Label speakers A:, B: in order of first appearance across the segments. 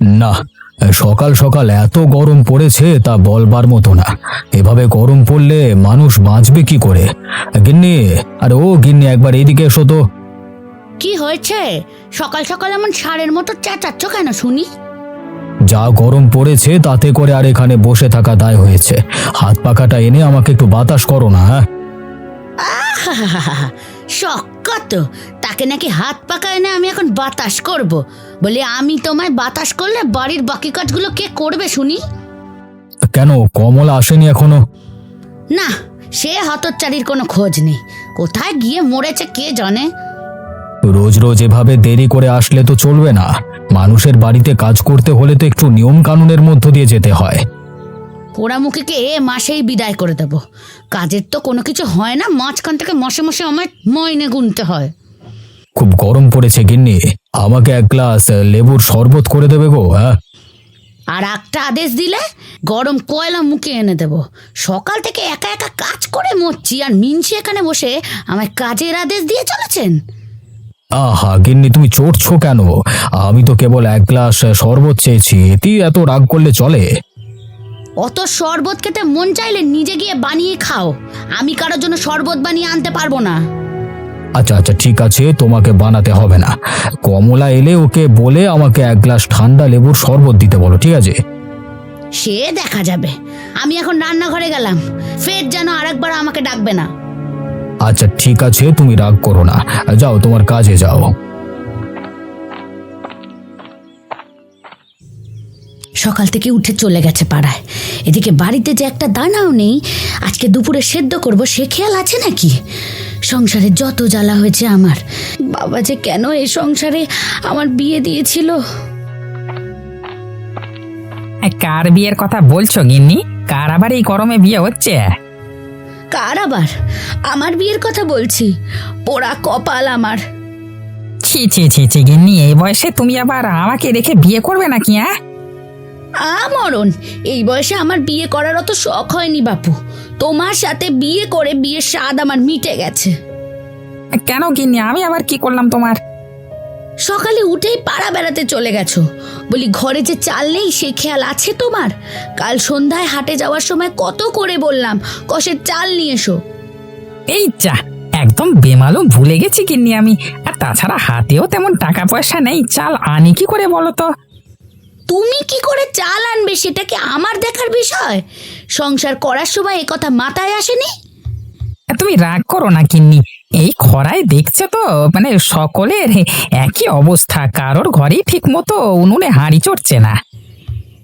A: না সকাল সকাল এত গরম পড়েছে তা বলবার মতো না। এভাবে গরম পড়লে মানুষ বাঁচবে কি করে? গিন্নি আরে ও গিন্নি একবার এইদিকে এসো তো।
B: কি হয়েছে? সকাল সকাল এমন সারের মতো চেঁচাচ্ছ কেন শুনি?
A: যা গরম পড়েছে তাতে করে আর এখানে বসে থাকা দায় হয়েছে। হাত পাখাটা এনে আমাকে একটু বাতাস করো না হ্যাঁ?
B: শক্কত তাকে নাকি হাত পাকা এনে আমি এখন বাতাস করব। বলে আমি তোমায় বাতাস করলে বাড়ির বাকি কাজগুলো কে করবে শুনি?
A: কেন? কমলা আসেনি এখনও।
B: না সে হতচ্চারির কোনো খোঁজ নেই। কোথায় গিয়ে মরেছে কে জানে?
A: রোজ রোজ এভাবে দেরি করে আসলে তো চলবে না। মানুষের বাড়িতে কাজ করতে হলে তো একটু নিয়ম কানুনের মধ্য দিয়ে যেতে হয়।
B: পোড়ামুখীকে এ মাসেই বিদায় করে দেব। কাজের তো কোনো কিছু হয় না মাঝখান থেকে মশে মশে আমায় ময়নে গুনতে হয়।
A: খুব গরম পড়েছে গিন্নি। আমাকে এক গ্লাস লেবুর শরবত করে দেবে গো হ্যাঁ?
B: আর একটা আদেশ দিলে গরম কয়লা মুখে এনে দেব। সকাল থেকে একা একা কাজ করে মরছি আর মিনছি এখানে বসে আমায় কাজের আদেশ দিয়ে চলেছেন।
A: আহা গিন্নি তুমি চড়ছো কেন? আমি তো কেবল এক গ্লাস শরবত চেয়েছি এতেই এত রাগ করলে চলে।
B: অত শরবত খেতে মন চাইলে নিজে গিয়ে বানিয়ে খাও। আমি কারোর জন্য শরবত বানিয়ে আনতে পারব না।
A: আচ্ছা আচ্ছা ঠিক আছে তোমাকে বানাতে হবে না। কমলা এলে ওকে বলে আমাকে এক গ্লাস ঠান্ডা লেবুর শরবত দিতে বলো ঠিক আছে?
B: সে দেখা যাবে। আমি এখন রান্নাঘরে গেলাম। ফের যেন আরেকবার আমাকে ডাকবে না।
A: আচ্ছা ঠিক আছে তুমি রাগ করো না। যাও তোমার কাজে যাও।
B: সকাল থেকে উঠে চলে গেছে পাড়ায়। এদিকে বাড়িতে যে একটা দানাও নেই আজকে দুপুরে সেদ্ধ করব সে খেয়াল আছে নাকি? সংসারে যত জ্বালা হয়েছে আমার। বাবা যে কেন এই সংসারে আমার বিয়ে দিয়েছিল?
C: কার বিয়ের কথা বলছো গিন্নি? কার আবার এই গরমে বিয়ে হচ্ছে?
B: কার আবার? আমার বিয়ের কথা বলছি। পোড়া কপাল আমার।
C: ছি ছি ছি ছি গিন্নি এই বয়সে তুমি আবার আমাকে রেখে বিয়ে করবে নাকি হ্যাঁ?
B: আমরণ। এই বয়সে আমার বিয়ে করার অত শখ হয়নি বাপু। তোমার সাথে বিয়ে করে বিয়ের স্বাদ আমার মিটে গেছে।
C: কেন গিন্নি? আমি আবার কি করলাম তোমার?
B: সকালে উঠেই পাড়া বেড়াতে চলে গেছো। বলি ঘরে যে চাল নেই সে খেয়াল আছে তোমার? কাল সন্ধ্যায় হাটে যাওয়ার সময় কত করে বললাম কষের চাল নিয়ে এসো।
C: এই যা একদম বেমালুম ভুলে গেছি গিন্নি আমি। আর তাছাড়া হাতেও তেমন টাকা পয়সা নেই চাল আনি কি করে বলো তো?
B: তুমি কি করে চাল আনবে সেটা কি আমার দেখার বিষয়? সংসার করার সময় কথা মাথায় আসেনি?
C: তুমি রাগ করো না গিন্নি। এই খরায় দেখছ তো মানে সকলের একই অবস্থা কারোর ঘরেই ঠিক মতো উনুনে হাঁড়ি চড়ছে না।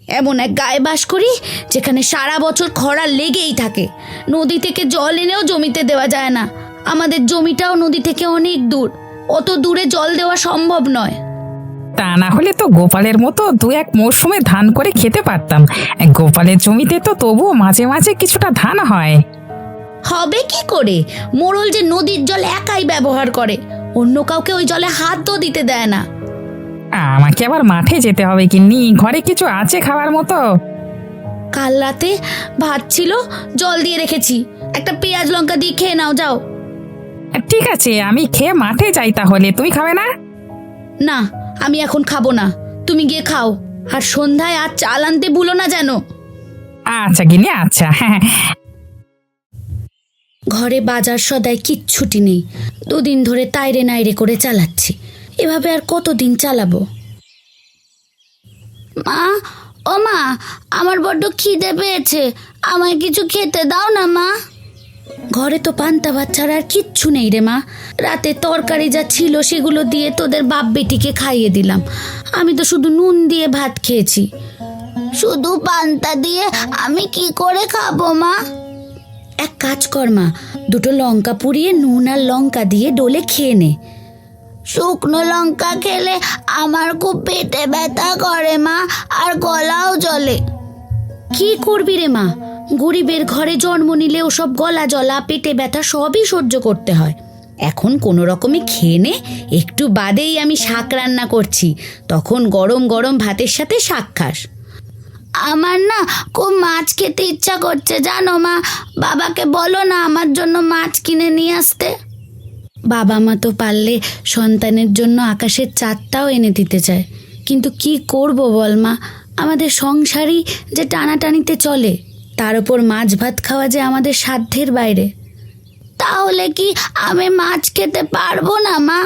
B: এমন এক গায়ে বাস করি যেখানে সারা বছর খরা লেগেই থাকে। নদী থেকে জল এনেও জমিতে দেওয়া যায় না। আমাদের জমিটাও নদী থেকে অনেক দূর। অত দূরে জল দেওয়া সম্ভব নয়।
C: তা না হলে তো গোপালের মতো দু এক মরশুমে ধান করে খেতে পারতাম। গোপালের জমিতে তো তবুও মাঝে মাঝে কিছুটা ধান হয়।
B: হবে কি করে? মোড়ল যে নদীর জল একাই ব্যবহার করে। অন্য কাউকে ওই জলে হাত তো দিতে দেয় না।
C: আমাকে আবার মাঠে যেতে হবে কিন্নি ঘরে কিছু আছে খাবার মতো?
B: কাল রাতে ভাত ছিল জল দিয়ে রেখেছি। একটা পেঁয়াজ লঙ্কা দিয়ে খেয়ে নাও যাও।
C: ঠিক আছে আমি খেয়ে মাঠে যাই তাহলে। তুমি খাবে না?
B: না আমি এখন খাব না। তুমি গিয়ে খাও। আর সন্ধ্যায় আর চাল আনতে ভুলো না যেন।
C: আচ্ছা গিন্নি আচ্ছা। হ্যাঁ
B: ঘরে বাজার সদায় কিচ্ছুটি নেই। দুদিন ধরে তাইরে নাইরে করে চালাচ্ছি। এভাবে আর কতদিন চালাবো? মা ও মা আমার বড্ড খিদে পেয়েছে। আমায় কিছু খেতে দাও না মা। ঘরে তো পান্তা ভাত ছাড়া আর কিচ্ছু নেই রে মা। রাতে তরকারি যা ছিল সেগুলো দিয়ে তোদের বাপ বেটিকে খাইয়ে দিলাম। আমি তো শুধু নুন দিয়ে ভাত খেয়েছি। শুধু পান্তা দিয়ে আমি কি করে খাব মা? এক কাজ কর মা দুটো লঙ্কা পুড়িয়ে নুন আর লঙ্কা দিয়ে ডলে খেয়ে নে। শুকনো লঙ্কা খেলে আমার খুব পেটে ব্যথা করে মা আর গলাও জ্বলে। কি করবি রে মা? গরিবের ঘরে জন্ম নিলে ওসব গলা জলা পেটে ব্যথা সবই সহ্য করতে হয়। এখন কোনো রকমে খেয়ে নে একটু বাদেই আমি শাক রান্না করছি। তখন গরম গরম ভাতের সাথে শাক খাস। আমার না খুব মাছ খেতে ইচ্ছা করছে জানো মা? বাবাকে বলো না আমার জন্য মাছ কিনে নিয়ে আসতে। বাবা মা তো পারলে সন্তানের জন্য আকাশের চাঁদটাও এনে দিতে চায়। কিন্তু কি করব বল মা? আমাদের সংসারই যে টানাটানিতে চলে। তার উপর মাছ ভাত খাওয়া যে আমাদের সাধ্যের বাইরে। তাহলে কি আমি মাছ খেতে পারব না, মা?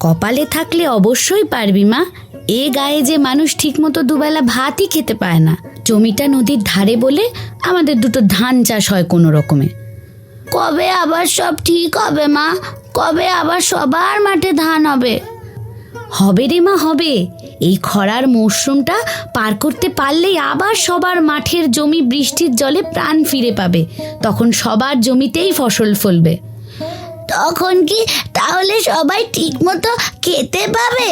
B: কপালে থাকলে অবশ্যই পারবি, মা। এ গায়ে যে মানুষ ঠিকমতো দুবেলা ভাতই খেতে পায় না, জমিটা নদীর ধারে বলে আমাদের দুটো ধান চাষ হয় কোনো রকমে। কবে আবার সব ঠিক হবে, মা? কবে আবার সবার মাঠে ধান হবে? হবে রে, মা, হবে। এই খরার মরশুমটা পার করতে পারলেই আবার সবার মাঠের জমি বৃষ্টির জলে প্রাণ ফিরে পাবে। তখন সবার জমিতেই ফসল ফলবে। তখন কি তাহলে সবাই ঠিক মতো খেতে পাবে?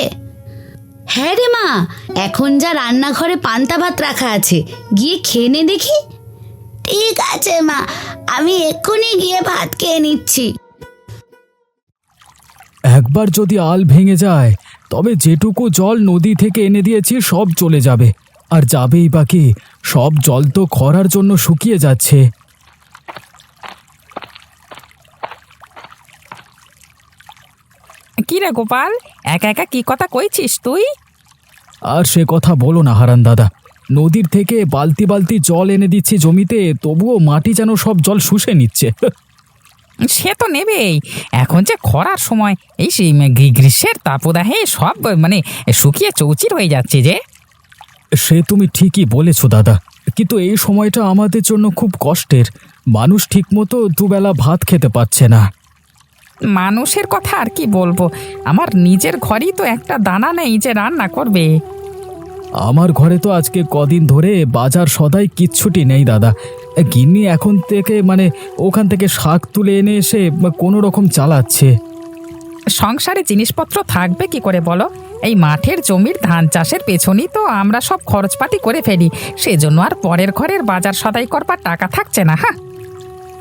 B: হ্যাঁ রে মা, এখন যা রান্নাঘরে পান্তা ভাত রাখা আছে, গিয়ে খেয়ে নে দেখি। ঠিক আছে মা, আমি এক্ষুনি গিয়ে ভাত খেয়ে নিচ্ছি।
A: একবার যদি আল ভেঙে যায় তবে যেটুকু জল নদী থেকে এনে দিয়েছি সব চলে যাবে। আর যাবেই বাকি সব জল তো খরার জন্য শুকিয়ে যাচ্ছে।
C: কি রে গোপাল? একা একা কি কথা কইছিস তুই?
A: আর সে কথা বলো না হারান দাদা। নদীর থেকে বালতি বালতি জল এনে দিচ্ছি জমিতে তবুও মাটি যেন সব জল শুষে নিচ্ছে।
C: সে তো নেবেই। এখন যে খরার সময় এই সেই গ্রী- গ্রীষ্মের তাপদাহে সব মানে শুকিয়ে চৌচির হয়ে যাচ্ছে যে।
A: সে তুমি ঠিকই বলেছ দাদা। কিন্তু এই সময়টা আমাদের জন্য খুব কষ্টের। মানুষ ঠিকমতো দুবেলা ভাত খেতে পাচ্ছে না।
C: মানুষের কথা আর কি বলব? আমার নিজের ঘরেই তো একটা দানা নেই যে রান্না করবে।
A: আমার ঘরে তো আজকে কদিন ধরে বাজার সদাই কিচ্ছুটি নেই দাদা। গিন্নি এখন থেকে মানে ওখান থেকে শাক তুলে এনে এসে কোনো রকম চালাচ্ছে।
C: সংসারে জিনিসপত্র থাকবে কি করে বলো? এই মাঠের জমির ধান চাষের পেছনেই তো আমরা সব খরচপাতি করে ফেলি। সেজন্য আর পরের ঘরের বাজার সদাই করবার টাকা থাকছে না হ্যাঁ?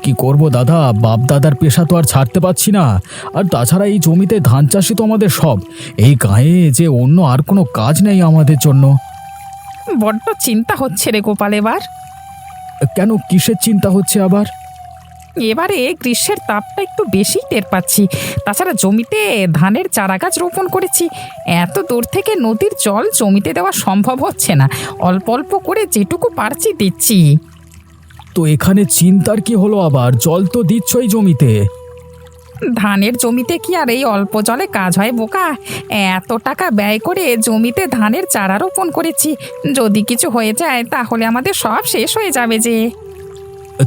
A: কি করব দাদা? বাপ দাদার পেশা তো আর ছাড়তে পারছি না। আর তাছাড়া এই জমিতে ধান চাষই তো আমাদের সব। এই গায়ে যে অন্য আর কোনো কাজ নেই আমাদের জন্য।
C: বড্ড চিন্তা হচ্ছে রে গোপাল এবার।
A: কেন কিসের চিন্তা হচ্ছে আবার?
C: এবারে গ্রীষ্মের তাপটা একটু বেশি টের পাচ্ছি। তাছাড়া জমিতে ধানের চারা গাছ রোপণ করেছি। এত দূর থেকে নদীর জল জমিতে দেওয়া সম্ভব হচ্ছে না। অল্প অল্প করে যেটুকু পারছি দিচ্ছি।
A: তো এখানে চিন্তার কি হলো আবার? জল তো দিচ্ছই জমিতে।
C: ধানের জমিতে কি আর এই অল্প জলে কাজ হয় বোকা? এত টাকা ব্যয় করে জমিতে ধানের চারা রোপণ করেছি। যদি কিছু হয়ে যায় তাহলে আমাদের সব শেষ হয়ে যাবে যে।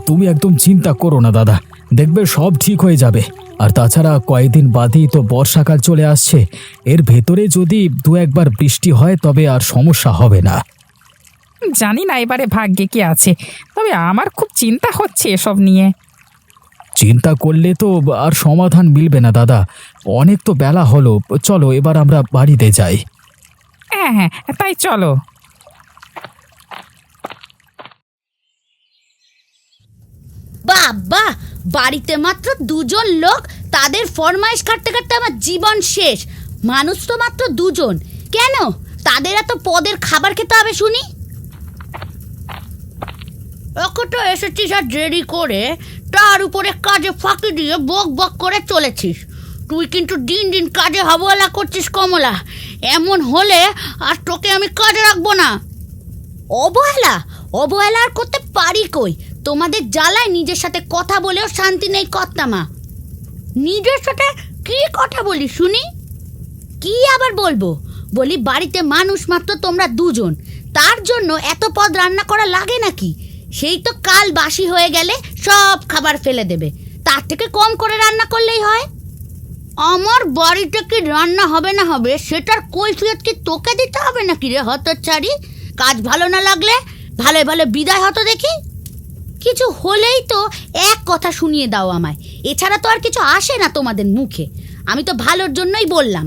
A: তুমি একদম চিন্তা করো না দাদা। দেখবে সব ঠিক হয়ে যাবে। আর তাছাড়া কয়েকদিন বাদেই তো বর্ষাকাল চলে আসছে। এর ভেতরে যদি দু একবার বৃষ্টি হয় তবে আর সমস্যা হবে না।
C: জানি না এবারে ভাগ্যে কি আছে। তবে আমার খুব চিন্তা হচ্ছে এসব নিয়ে।
A: চিন্তা করলে তো আর সমাধান মিলবে না দাদা। অনেক তো বেলা হলো। চলো এবার আমরা বাড়িতে যাই।
C: হ্যাঁ হ্যাঁ তাই চলো।
B: বাবা বাড়িতে মাত্র দুজন লোক তাদের ফরমাইশ কাটতে কাটতে আমার জীবন শেষ। মানুষ তো মাত্র দুজন। কেন? তাদের এত পদের খাবার খেতে হবে শুনি? তো এসেছিস আর দেরি করে, তার উপরে কাজে ফাঁকি দিয়ে বক বক করে চলেছিস। তুই কিন্তু দিন দিন কাজে হবলা করছিস কমলা। এমন হলে আর তোকে আমি কাজে রাখব না। অবহেলা? অবহেলা আর করতে পারি কই? তোমাদের জ্বালায় নিজের সাথে কথা বলেও শান্তি নেই কর্তামা। নিজের সাথে কি কথা বলি শুনি? কি আবার বলব? বলি বাড়িতে মানুষ মাত্র তোমরা দুজন। তার জন্য এত পদ রান্না করা লাগে নাকি? সেই তো কাল বাসি হয়ে গেলে সব খাবার ফেলে দেবে। তার থেকে কম করে রান্না করলেই হয়। আমার বাড়িতে কি রান্না হবে না হবে, সেটার কৈফিয়ত কি তোকে দিতে হবে নাকি রে হতচ্ছাড়ি? কাজ ভালো না লাগলে ভালো ভালো বিদায় হতো দেখি। কিছু হলেই তো এক কথা শুনিয়ে দাও আমায়। এছাড়া তো আর কিছু আসে না তোমাদের মুখে। আমি তো ভালোর জন্যই বললাম,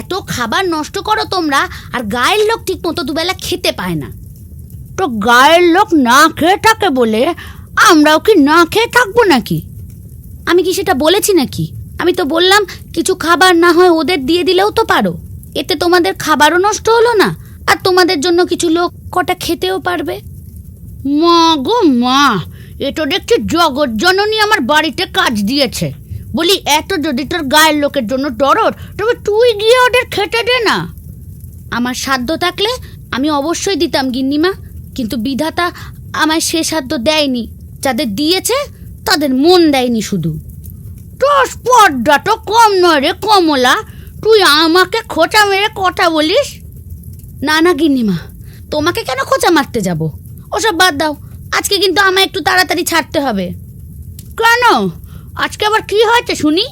B: এত খাবার নষ্ট করো তোমরা, আর গায়ের লোক ঠিক মতো দুবেলা খেতে পায় না। তো গায়ের লোক না খেয়ে থাকে বলে আমরাও কি না খেয়ে থাকব নাকি? আমি কি সেটা বলেছি নাকি? আমি তো বললাম কিছু খাবার না হয় ওদের দিয়ে দিলেও তো পারো। এতে তোমাদের খাবারও নষ্ট হলো না, আর তোমাদের জন্য কিছু লোক কটা খেতেও পারবে। মা গো মা, এ তো দেখছি জগৎ জননী আমার বাড়িতে কাজ দিয়েছে। বলি, এত যদি তোর গায়ের লোকের জন্য দরদ তবে তুই গিয়ে ওদের খেতে দে না। আমার সাধ্য থাকলে আমি অবশ্যই দিতাম গিন্নিমা। কিন্তু বিধাতা আমায় সে সাধ্য দেয়নি। যাদের দিয়েছে, তাদের মন দেয়নি শুধু। তোর তো কম নয় রে কমলা। তুই আমাকে খোঁচা মেরে কথা বলিস? না না গিন্নিমা, তোমাকে কেন খোঁচা মারতে যাব? ওসব বাদ দাও। আজকে কিন্তু আমায় একটু তাড়াতাড়ি ছাড়তে হবে। কেন? আজকে আবার কি হয়েছে শুনি?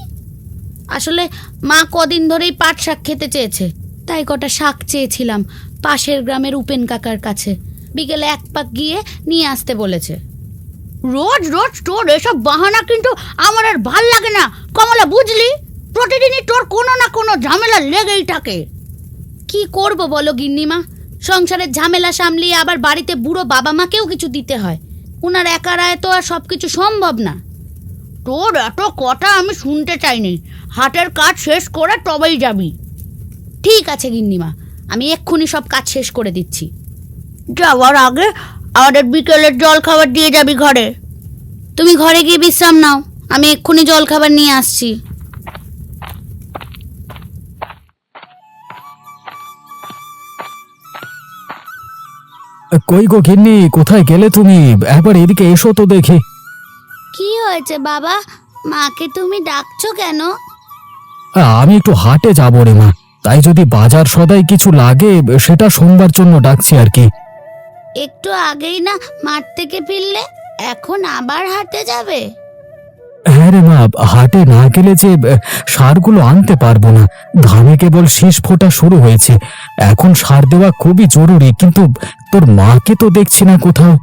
B: আসলে মা কদিন ধরেই পাট শাক খেতে চেয়েছে। তাই কটা শাক চেয়েছিলাম পাশের গ্রামের উপেন কাকার কাছে। বিকেলে এক পাক গিয়ে নিয়ে আসতে বলেছে। রোজ রোজ তোর এসব বাহানা কিন্তু আমার আর ভালো লাগে না। কমলা বুঝলি? প্রতিদিনই তোর কোনো না কোনো ঝামেলা লেগেই থাকে। কি করব বলো গিন্নিমা? সংসারের ঝামেলা সামলিয়ে আবার বাড়িতে বুড়ো বাবা মাকেও কিছু দিতে হয়। ওনার একারায় তো আর সব কিছু সম্ভব না। তোর এত কথা আমি শুনতে চাইনি। হাটের কাজ শেষ করে তবেই যাবি। ঠিক আছে গিন্নিমা আমি এক্ষুনি সব কাজ শেষ করে দিচ্ছি। যাওয়ার আগে আমাদের বিকেলের জল খাবার দিয়ে যাবি ঘরে। তুমি ঘরে গিয়ে বিশ্রাম নাও আমি এক্ষুনি জল খাবার নিয়ে আসছি।
A: কই গো গিন্নি কোথায় গেলে তুমি? একবার এদিকে এসো তো দেখি।
B: কি হয়েছে বাবা? মাকে তুমি ডাকছো কেন?
A: আমি একটু হাটে যাব রে মা। তাই যদি বাজার সদাই কিছু লাগে সেটা সোমবার জন্য ডাকছি আর কি।
B: একটু আগেই না মাঠ থেকে ফিরলে এখন আবার হাটে যাবে?
A: হ্যাঁ রে মা হাটে না গেলে যে সারগুলো আনতে পারব না। ধানে কেবল শীষ ফোটা শুরু হয়েছে। এখন সার দেওয়া খুবই জরুরি কিন্তু তোর মাকে তো দেখছি না কোথাও।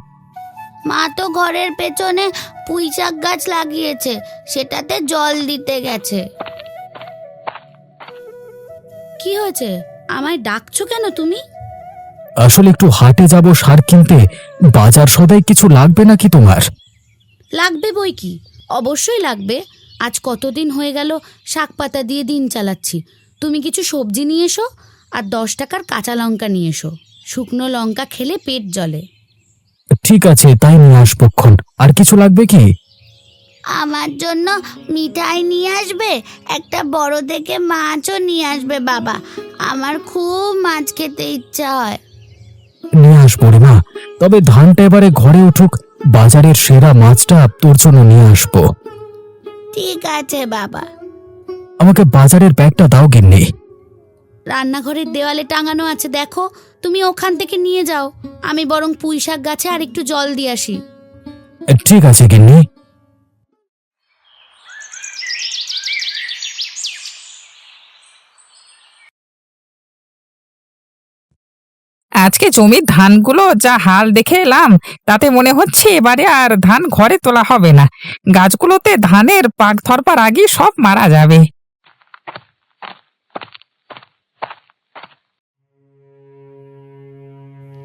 B: মা তো ঘরের পেছনে পুঁই শাক গাছ লাগিয়েছে সেটাতে জল দিতে গেছে। কি হয়েছে? আমায় ডাকছো কেন তুমি?
A: আসলে একটু হাটে যাব সার কিনতে? বাজার সদাই কিছু লাগবে নাকি তোমার?
B: লাগবে বই কি? অবশ্যই লাগবে। আজ কতদিন হয়ে গেল শাক পাতা দিয়ে দিন চালাচ্ছি। তুমি কিছু সবজি নিয়ে এসো আর দশ টাকার কাঁচা লঙ্কা নিয়ে এসো। শুকনো লঙ্কা খেলে পেট জ্বলে।
A: ঠিক আছে তাই নিয়ে আসবক্ষণ আর কিছু লাগবে কি?
B: আমার জন্য মিঠাই নিয়ে আসবে একটা বড় দেখে মাছও নিয়ে আসবে বাবা। আমার খুব মাছ খেতে ইচ্ছা হয়।
A: নিয়ে আসব রে মা। তবে ধানটা এবারে ঘরে উঠুক বাজারের সেরা মাছটা তোর জন্য নিয়ে আসব।
B: ঠিক আছে বাবা।
A: আমাকে বাজারের ব্যাগটা দাও গিন্নি।
B: রান্নাঘরের দেওয়ালে টাঙানো আছে দেখো। তুমি ওখান থেকে নিয়ে যাও। আমি বরং পুঁই শাক গাছে আর একটু জল দিয়ে আসি।
A: ঠিক আছে গিন্নি।
C: আজকে জমির ধানগুলো যা হাল দেখে এলাম তাতে মনে হচ্ছে এবারে আর ধান ঘরে তোলা হবে না। গাছগুলোতে ধানের পাক ধরবার আগেই সব মারা যাবে।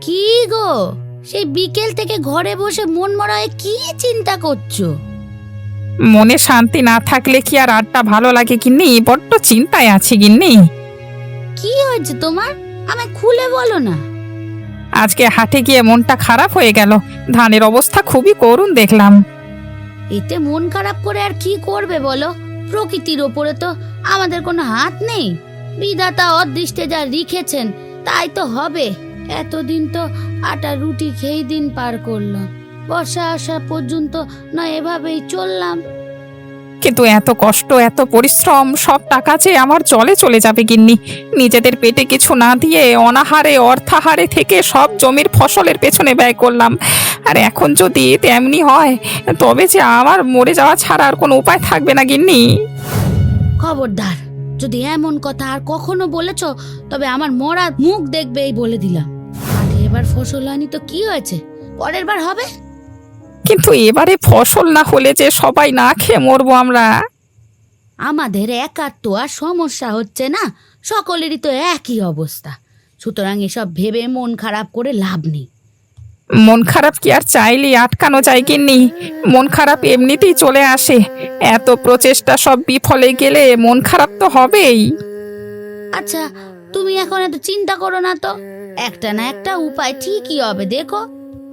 B: কি গো? সেই বিকেল থেকে ঘরে বসে মন মরা কি চিন্তা করছ?
C: মনে শান্তি না থাকলে কি আর আড্ডা ভালো লাগে গিন্নি? বড্ড চিন্তায় আছি গিন্নি।
B: কি হয়েছে তোমার? আমায় খুলে বলো না।
C: আজকে হাটে গিয়ে মনটা খারাপ হয়ে গেল। ধানের অবস্থা খুবই করুণ দেখলাম।
B: এতে মন খারাপ করে আর কি করবে বলো? প্রকৃতির ওপরে তো আমাদের কোনো হাত নেই। বিধাতা অদৃষ্টে যা লিখেছেন, তাই তো হবে। এতদিন তো আটা রুটি খেয়েই দিন পার করলাম। বর্ষা আসা পর্যন্ত না এভাবেই চললাম।
C: কিন্তু এত কষ্ট, এত পরিশ্রম, সব টাকা যে আমার জলে চলে যাবে গিন্নি। নিজেদের পেটে কিছু না দিয়ে অনাহারে, অর্থাহারে থেকে সব জমির ফসলের পেছনে ব্যয় করলাম। আর এখন যদি তেমনি হয়, তবে যে আমার মরে যাওয়া ছাড়া আর কোনো উপায় থাকবে না গিন্নি।
B: খবরদার, যদি এমন কথা আর কখনো বলেছ, তবে আমার মরা মুখ দেখবে এই বলে দিলাম। মাঠে এবার ফসল হয়নি তো কি হয়েছে? পরের বার হবে?
C: কিন্তু এবারে ফসল না হলে যে সবাই না খেয়ে মরবো আমরা।
B: আমাদের একার তো আর সমস্যা হচ্ছে না সকলেরই তো একই অবস্থা। সুতরাং এসব ভেবে মন খারাপ করে লাভ নেই।
C: মন খারাপ কি আর চাইলেই আটকানো যায় গিন্নি? মন খারাপ এমনিতেই চলে আসে। এত প্রচেষ্টা সব বিফলে গেলে মন খারাপ তো হবেই।
B: আচ্ছা তুমি এখন এত চিন্তা করো না তো। একটা না একটা উপায় ঠিকই হবে দেখো।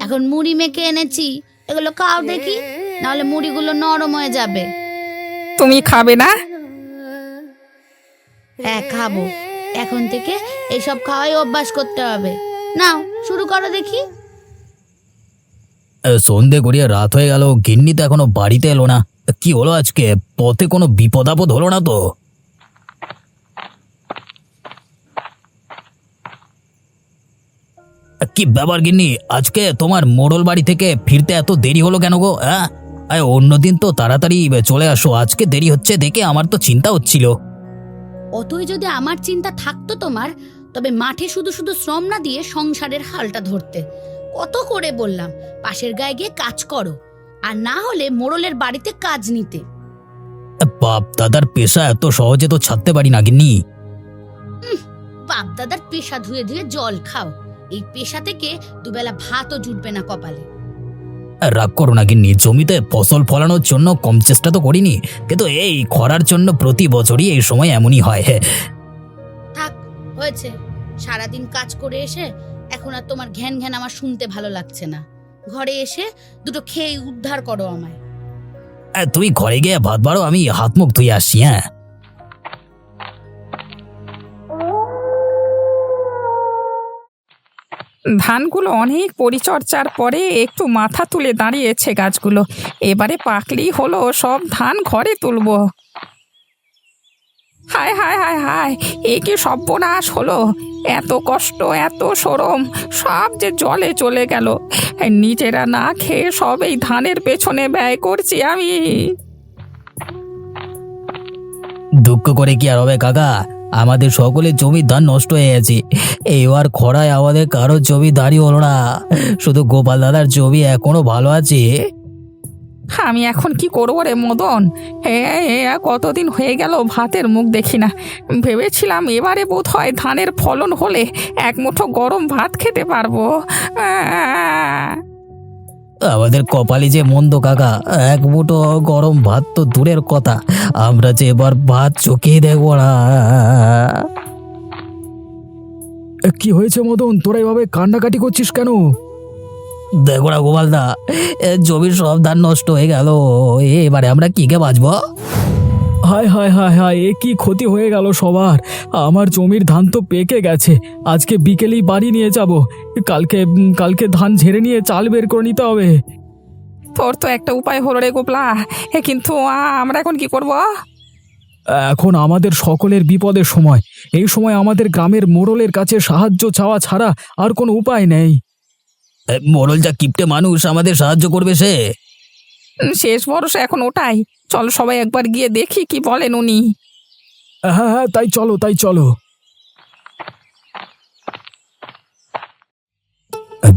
B: এখন মুড়ি মেখে এনেছি এগুলো খাও দেখি নাহলে মুড়িগুলো নরম হয়ে যাবে।
C: তুমি খাবে না?
B: হ্যাঁ খাব। এখন থেকে এইসব খাওয়াই অভ্যাস করতে হবে। নাও শুরু করো দেখি।
A: সন্ধে গড়িয়ে রাত হয়ে গেল গিন্নি তো এখনও বাড়িতে এলো না। কি হলো আজকে? পথে কোনো বিপদ আপদ হলো না তো? কি ব্যাপার গিন্নি? আজকে তোমার মোড়ল বাড়ি থেকে ফিরতে এত দেরি হলো কেন গো হ্যাঁ আরে অন্যদিন তো তাড়াতাড়ি চলে আসো আজকে দেরি হচ্ছে দেখে আমার তো চিন্তা হচ্ছিল।
B: অতই যদি আমার চিন্তা থাকতো তোমার তবে মাঠে শুধু শুধু শ্রম না দিয়ে সংসারের হালটা ধরতে। কত করে বললাম পাশের গায়ে গিয়ে কাজ করো আর না হলে মোড়লের বাড়িতে কাজ নিতে।
A: বাপ দাদার পেশা এত সহজে তো ছাড়তে পারি না গিন্নি।
B: বাপ দাদার পেশা ধুয়ে ধুয়ে জল খাও। এই পেশা থেকে দুবেলা ভাতও জুটবে না কপালে।
A: রাগ করো না গিন্নি জমিতে ফসল ফলানোর জন্য কম চেষ্টা তো করিনি কিন্তু এই খরার জন্য প্রতি বছরই এই সময় এমনই হয়।
B: থাক হয়েছে। সারাদিন কাজ করে এসে এখন আর তোমার ঘ্যান ঘ্যান আমার শুনতে ভালো লাগছে না। ঘরে এসে দুটো খেয়ে উদ্ধার করো আমায়।
A: তুমি ঘরে গিয়ে ভাত বাড়ো আমি হাত মুখ ধুয়ে আসছি হ্যাঁ?
C: ধানগুলো অনেক পরিচর্যার পরে একটু মাথা তুলে দাঁড়িয়েছে গাছগুলো। এবারে পাকলি হলো, সব ধান ঘরে তুলবো। হায় হায় হায় হায়, এ কি সর্বনাশ হলো? এত কষ্ট, এত সরম সব যে জলে চলে গেল। নিজেরা না খেয়ে সব এই ধানের পেছনে ব্যয় করছি আমি।
A: দুঃখ করে কি আর হবে, কাকা? আমাদের সকলের জমির ধান নষ্ট হয়ে গেছে। এবার খরায় আমাদের কারোর জমি দাঁড়িয়ে হলো না। শুধু গোপাল দাদার জমি এখনও ভালো আছে।
C: আমি এখন কি করব রে মদন? হ্যাঁ হে, কতদিন হয়ে গেল ভাতের মুখ দেখি না। ভেবেছিলাম এবারে বোধ হয় ধানের ফলন হলে এক মুঠো গরম ভাত খেতে পারব। আহ!
A: আমাদের কপালে যে মন্দ কাকা এক মুঠো গরম ভাত তো দূরের কথা। আমরা যে এবার ভাত চোখে দেখব না। কি হয়েছে মদন? তোরা এভাবে কান্নাকাটি করছিস কেন? দেখো না গোপালদা এ জমির সব ধান নষ্ট হয়ে গেল। এবারে আমরা কি কে বাঁচবো? হায় হায় হায় হায় এ কি ক্ষতি হয়ে গেল সবার? আমার জমির ধান তো পেকে গেছে। আজকে বিকেলেই বাড়ি নিয়ে যাব। কালকে কালকে ধান ঝেড়ে নিয়ে চাল বের করে নিতে হবে।
C: তোর তো একটা উপায় হলো রে গোপলা। এ কিন্তু আ, আমরা এখন কি করব?
A: এখন আমাদের সকলের বিপদের সময়। এই সময় আমাদের গ্রামের মোড়লের কাছে সাহায্য চাওয়া ছাড়া আর কোনো উপায় নেই। মোড়ল যা কিপটে মানুষ আমাদের সাহায্য করবে সে?
C: শেষ ভরসা এখন ওটাই। চলো সবাই একবার গিয়ে দেখি কি বলেন উনি।
A: হ্যাঁ হ্যাঁ তাই চলো তাই চলো।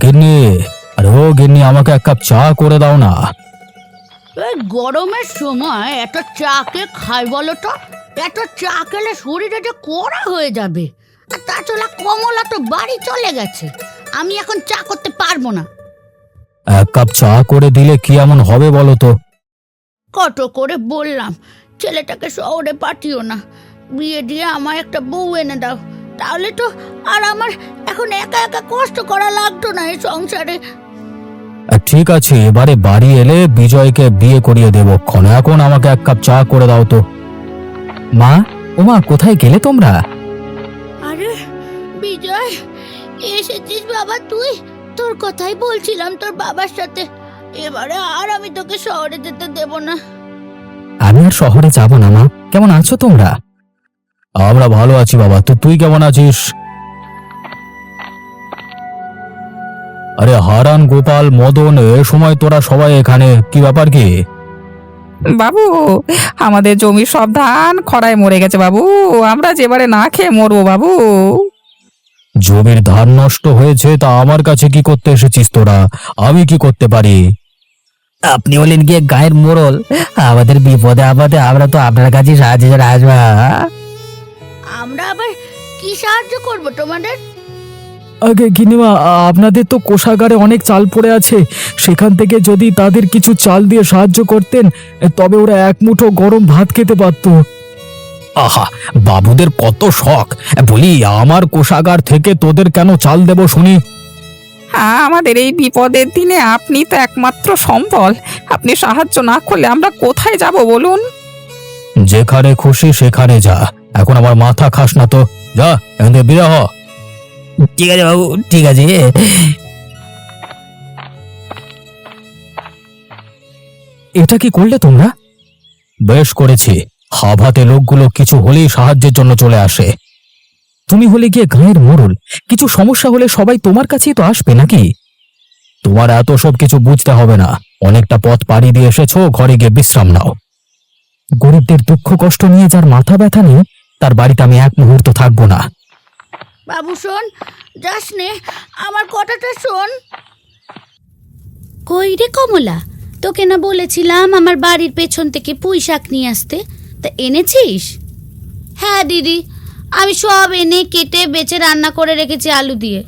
A: গিন্নি আরে ও গিন্নি আমাকে এক কাপ চা করে দাও না।
B: এই গরমের সময় এত চা কে খাই বলো তো? এত চা খেলে শরীরে যে কড়া হয়ে যাবে আর তাছাড়া কমলা তো বাড়ি চলে গেছে। আমি এখন চা করতে পারব না।
A: এক কাপ চা করে দিলে কি এমন হবে বলো তো?
B: কত করে বললাম ছেলেটাকে শহরে পাঠিও না। বিয়ে দিয়ে আমার একটা বউ এনে দাও। তাহলে তো আর আমার এখন একা একা কষ্ট করা লাগতো না এই সংসারে।
A: ঠিক আছে এবারে বাড়ি এলে বিজয়কে বিয়ে করিয়ে দেবো। ক্ষণ এখন আমাকে এক কাপ চা করে দাও তো। মা ও মা কোথায় গেলে তোমরা?
B: আরে বিজয় এসেছিস বাবা তুই? তোর কথাই বলছিলাম তোর বাবার সাথে। এবারে আর আমি তোকে শহরে যেতে দেব না।
A: আমি আর শহরে যাব না মা। কেমন আছো তোমরা? আমরা ভালো আছি বাবা। তো তুই কেমন আছিস? আরে হারান গোপাল মদন এ সময় তোরা সবাই এখানে। কি ব্যাপার কি?
C: বাবু আমাদের জমির সব ধান খরায় মরে গেছে বাবু। আমরা যেবারে না খেয়ে মরবো বাবু।
A: জমির ধান নষ্ট হয়েছে তা আমার কাছে কি করতে এসেছিস তোরা? আমি কি করতে পারি? আপনি হলেন গিয়ে গায়ের মোড়ল। আমাদের বিপদে আপদে আমরা তো আপনার কাছে সাহায্য আসবা
B: আমরা আবার কি সাহায্য করব তোমাদের?
A: আগে গিনিমা আপনাদের তো কোষাগারে অনেক চাল পড়ে আছে। সেখান থেকে যদি তাদের কিছু চাল দিয়ে সাহায্য করতেন তবে ওরা এক মুঠো গরম ভাত খেতে পারত। আহা বাবুদের কত শখ। বলি আমার কোষাগার থেকে তোদের কেন চাল দেব শুনি?
C: হ্যাঁ আমাদের এই বিপদের দিনে আপনি তো একমাত্র সম্বল। আপনি সাহায্য না করলে আমরা কোথায় যাব বলুন?
A: যেখানে খুশি সেখানে যা। এখন আমার মাথা খাস না তো। যা এখান থেকে হ। ঠিক আছে বাবু ঠিক আছে। এটা কি করলে তোমরা? বেশ করেছি। হাভাতে লোকগুলো কিছু হলেই সাহায্যের জন্য চলে আসে। তুমি হলে গিয়ে গাঁয়ের মোড়ল। কিছু সমস্যা হলে সবাই তোমার কাছেই তো আসবে নাকি? তোমার এত সব কিছু বুঝতে হবে না। অনেকটা পথ পাড়ি দিয়ে এসেছ ঘরে গিয়ে বিশ্রাম নাও। গরিবদের দুঃখ কষ্ট নিয়ে যার মাথা ব্যথা নেই তার বাড়িতে আমি এক মুহূর্ত থাকব না।
B: বাবু শোন যাস নে আমার কথাটা শোন। কই রে কমলা? তোকে না বলেছিলাম আমার বাড়ির পেছন থেকে পুঁই শাক নিয়ে আসতে? তা এনেছিস? হ্যাঁ দিদি। আমি সব এনে কেটে, বেছে, রান্না করে রেখেছি আলু দিয়ে।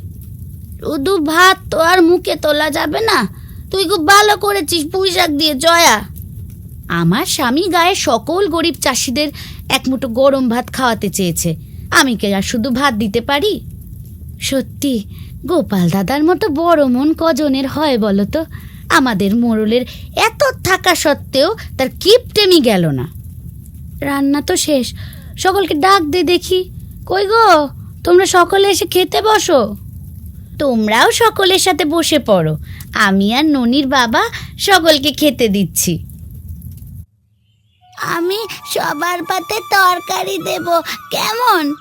B: শুধু ভাত তো আর মুখে তোলা যাবে না। তুই খুব ভালো করেছিস পুঁই শাক দিয়ে, জয়া। আমার স্বামী গায়ে সকল গরিব চাষিদের এক মুঠো গরম ভাত খাওয়াতে চেয়েছে। আমি কি আর শুধু ভাত দিতে পারি? সত্যি, গোপাল দাদার মতো বড় মন কজনের হয় বলো তো? আমাদের মোড়লের এত থাকা সত্ত্বেও তার কিপটেমি গেল না। রান্না তো শেষ। সকলকে ডাক দে দেখি। কই গো তোমরা সকলে এসে খেতে বসো। তোমরাও সকলের সাথে বসে পড়ো। আমি আর ননির বাবা সকলকে খেতে দিচ্ছি। আমি সবার পাতে তরকারি দেব। কেমন?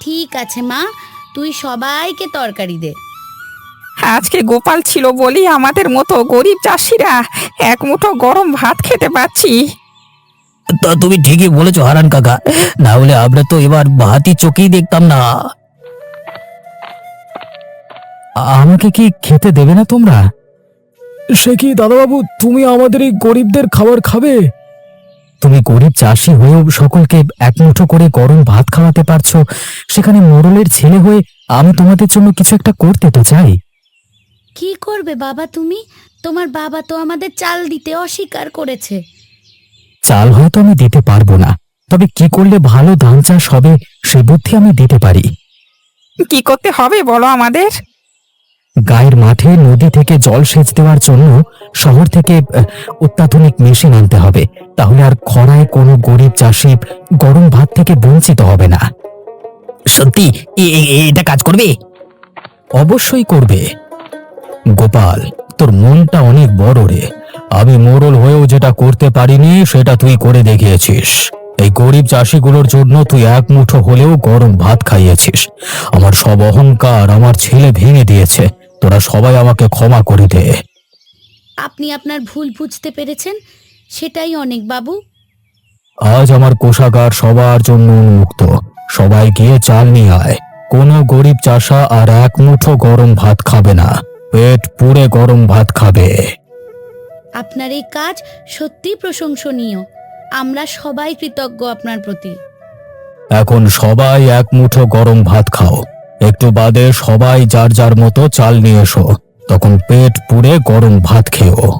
B: ঠিক আছে মা তুই সবাইকে তরকারি দে।
C: আজকে গোপাল ছিল বলি আমাদের মতো গরিব চাষিরা এক মুঠো গরম ভাত খেতে পাচ্ছি।
A: তা তুমি ঠিকই বলেছ হারান কাকা। না হলে আমরা তো এবার হাতি চোখেই দেখতাম না। আমাকে কি খেতে দেবে না তোমরা? সে কি দাদাবাবু তুমি আমাদের এই গরিবদের খাবার খাবে? তুমি গরিব চাষি হয়েও সকলকে এক মুঠো করে গরম ভাত খাওয়াতে পারছ। সেখানে মোড়লের ছেলে হয়ে আমি তোমাদের জন্য কিছু একটা করতে তো চাই।
B: কি করবে বাবা তুমি? তোমার বাবা তো আমাদের চাল দিতে অস্বীকার করেছে।
A: চাল হয়তো আমি দিতে পারব না। তবে কি করলে ভালো ধান চাষ হবে সে বুদ্ধি আমি দিতে পারি।
C: কি করতে হবে বলো আমাদের?
A: গায়ের মাঠে নদী থেকে জল সেচ দেওয়ার জন্য শহর থেকে আহ, অত্যাধুনিক মেশিন আনতে হবে। তাহলে আর খরায় কোনো গরিব চাষি গরম ভাত থেকে বঞ্চিত হবে না। সত্যি? এটা কাজ করবে? অবশ্যই করবে। গোপাল তোর মনটা অনেক বড় রে। আমি মোড়ল হয়েও যেটা করতে পারিনি সেটা তুই করে দেখিয়েছিস। এই গরিব চাষিগুলোর জন্য তুই এক মুঠো হলেও গরম ভাত খাইয়েছিস। আমার সব অহংকার আমার ছেলে ভেঙে দিয়েছে। তোরা সবাই আমাকে ক্ষমা করে দে।
B: আপনি আপনার ভুল বুঝতে পেরেছেন? সেটাই অনেক বাবু।
A: আজ আমার কোষাগার সবার জন্য উন্মুক্ত। সবাই গিয়ে চাল নিয়ে আয়। কোনো গরিব চাষা আর এক মুঠো গরম ভাত খাবে না। পেট পুড়ে গরম ভাত খাবে।
B: আপনার এই কাজ সত্যি প্রশংসনীয়। আমরা সবাই কৃতজ্ঞ আপনার প্রতি।
A: এখন সবাই এক মুঠো গরম ভাত খাও। একটু বাদে সবাই যার যার মতো চাল নিয়ে এসো। তখন পেট পুড়ে গরম ভাত খেও।